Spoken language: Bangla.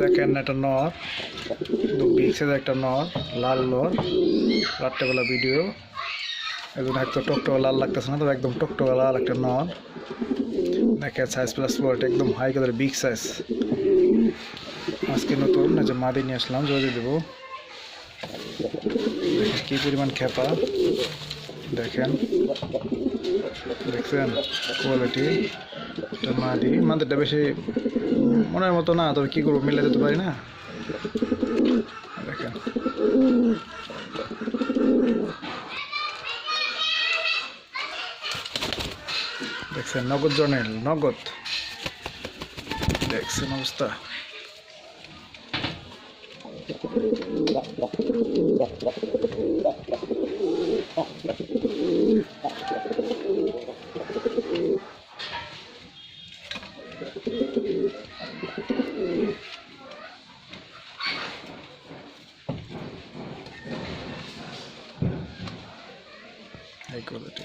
দেখেন এটা নর। বিগ একটা নর, লাল নর। রাত্রেবেলা ভিডিও একদম একদম টকটকা লাল লাগতেছে না, তবে একদম টকটকা লাল একটা নর। দেখেন সাইজ প্লাস কোয়ালিটি একদম হাই কালার বিগ সাইজ আজকে নতুন যে মাদি নিয়ে আসলাম জোরে দেবো। কি পরিমাণ খেপা। দেখেন, দেখছেন কোয়ালিটি মাদি মাদিটা বেশি মনের মতো না, তবে কি করব মিলে যেতে পারি না। দেখেন। দেখছেন, নগদ জনেল নগদ। দেখছেন অবস্থা। High quality